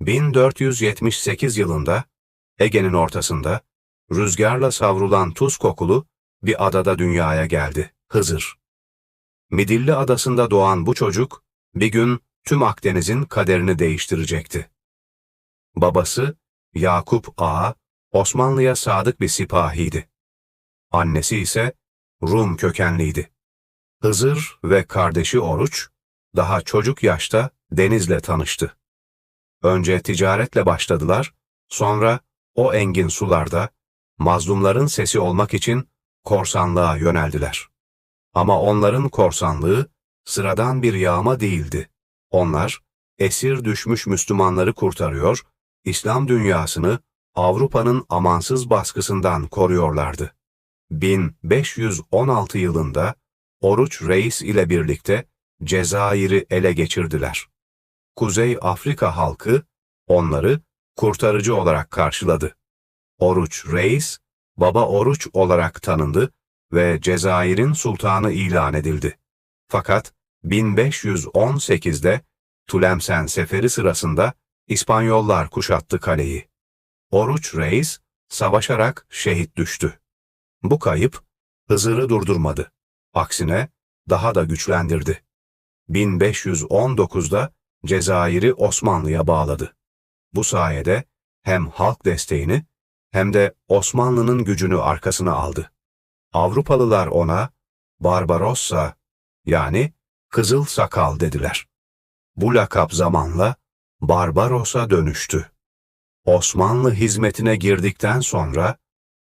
1478 yılında Ege'nin ortasında rüzgarla savrulan tuz kokulu bir adada dünyaya geldi, Hızır. Midilli adasında doğan bu çocuk bir gün tüm Akdeniz'in kaderini değiştirecekti. Babası Yakup Ağa Osmanlı'ya sadık bir sipahiydi. Annesi ise Rum kökenliydi. Hızır ve kardeşi Oruç daha çocuk yaşta denizle tanıştı. Önce ticaretle başladılar, sonra o engin sularda mazlumların sesi olmak için korsanlığa yöneldiler. Ama onların korsanlığı sıradan bir yağma değildi. Onlar esir düşmüş Müslümanları kurtarıyor, İslam dünyasını Avrupa'nın amansız baskısından koruyorlardı. 1516 yılında Oruç Reis ile birlikte Cezayir'i ele geçirdiler. Kuzey Afrika halkı onları kurtarıcı olarak karşıladı. Oruç Reis, Baba Oruç olarak tanındı ve Cezayir'in sultanı ilan edildi. Fakat 1518'de Tülemsen Seferi sırasında İspanyollar kuşattı kaleyi. Oruç Reis savaşarak şehit düştü. Bu kayıp Hızır'ı durdurmadı. Aksine daha da güçlendirdi. 1519'da Cezayir'i Osmanlı'ya bağladı. Bu sayede hem halk desteğini hem de Osmanlı'nın gücünü arkasına aldı. Avrupalılar ona Barbarossa yani Kızıl Sakal dediler. Bu lakap zamanla Barbaros'a dönüştü. Osmanlı hizmetine girdikten sonra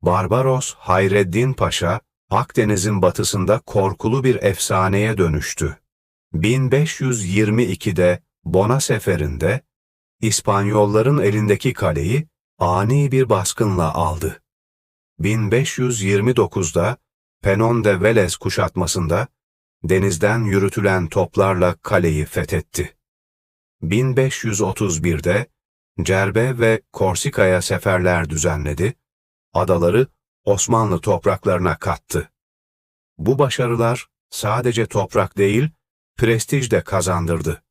Barbaros Hayreddin Paşa Akdeniz'in batısında korkulu bir efsaneye dönüştü. 1522'de Bona seferinde İspanyolların elindeki kaleyi ani bir baskınla aldı. 1529'da Penon de Velez kuşatmasında denizden yürütülen toplarla kaleyi fethetti. 1531'de Cerbe ve Korsika'ya seferler düzenledi, adaları Osmanlı topraklarına kattı. Bu başarılar sadece toprak değil, prestij de kazandırdı.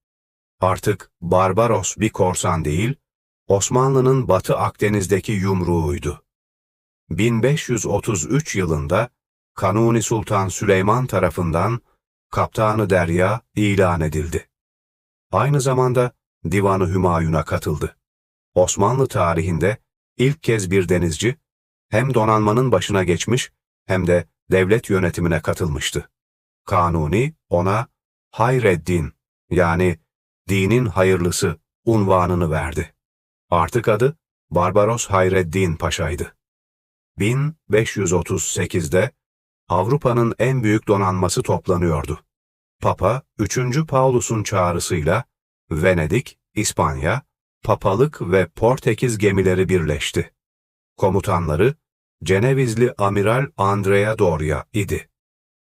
Artık Barbaros bir korsan değil, Osmanlı'nın Batı Akdeniz'deki yumruğuydu. 1533 yılında Kanuni Sultan Süleyman tarafından Kaptanı Derya ilan edildi. Aynı zamanda Divanı Hümayun'a katıldı. Osmanlı tarihinde ilk kez bir denizci hem donanmanın başına geçmiş hem de devlet yönetimine katılmıştı. Kanuni ona Hayreddin yani dinin hayırlısı unvanını verdi. Artık adı Barbaros Hayreddin Paşa'ydı. 1538'de Avrupa'nın en büyük donanması toplanıyordu. Papa 3. Paulus'un çağrısıyla Venedik, İspanya, Papalık ve Portekiz gemileri birleşti. Komutanları Cenevizli Amiral Andrea Doria idi.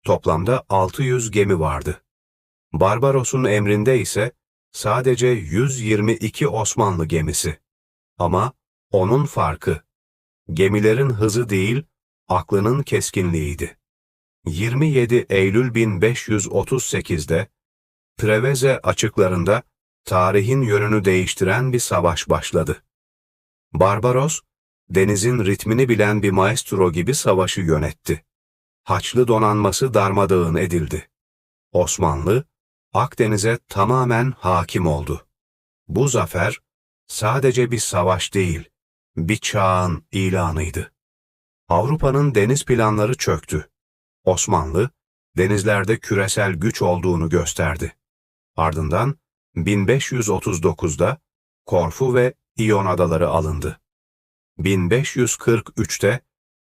Toplamda 600 gemi vardı. Barbaros'un emrinde ise sadece 122 Osmanlı gemisi. Ama onun farkı, gemilerin hızı değil, aklının keskinliğiydi. 27 Eylül 1538'de Preveze açıklarında tarihin yönünü değiştiren bir savaş başladı. Barbaros, denizin ritmini bilen bir maestro gibi savaşı yönetti. Haçlı donanması darmadağın edildi. Osmanlı, Akdeniz'e tamamen hakim oldu. Bu zafer, sadece bir savaş değil, bir çağın ilanıydı. Avrupa'nın deniz planları çöktü. Osmanlı, denizlerde küresel güç olduğunu gösterdi. Ardından 1539'da Korfu ve İyon adaları alındı. 1543'te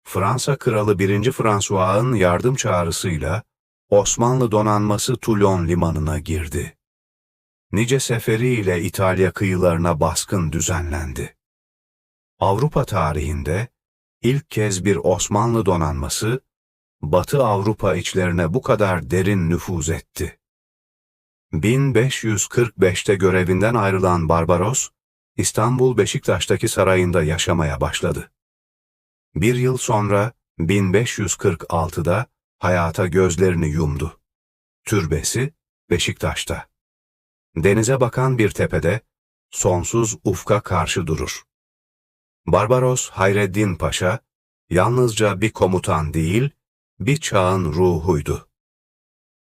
Fransa Kralı 1. François'ın yardım çağrısıyla Osmanlı donanması Toulon limanına girdi. Nice seferiyle İtalya kıyılarına baskın düzenlendi. Avrupa tarihinde ilk kez bir Osmanlı donanması Batı Avrupa içlerine bu kadar derin nüfuz etti. 1545'te görevinden ayrılan Barbaros, İstanbul Beşiktaş'taki sarayında yaşamaya başladı. Bir yıl sonra 1546'da hayata gözlerini yumdu. Türbesi Beşiktaş'ta. Denize bakan bir tepede sonsuz ufka karşı durur. Barbaros Hayreddin Paşa, yalnızca bir komutan değil, bir çağın ruhuydu.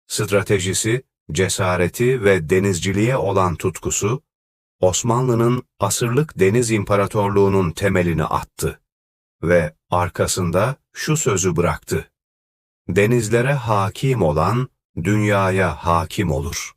Stratejisi, cesareti ve denizciliğe olan tutkusu, Osmanlı'nın asırlık deniz imparatorluğunun temelini attı ve arkasında şu sözü bıraktı. Denizlere hakim olan dünyaya hakim olur.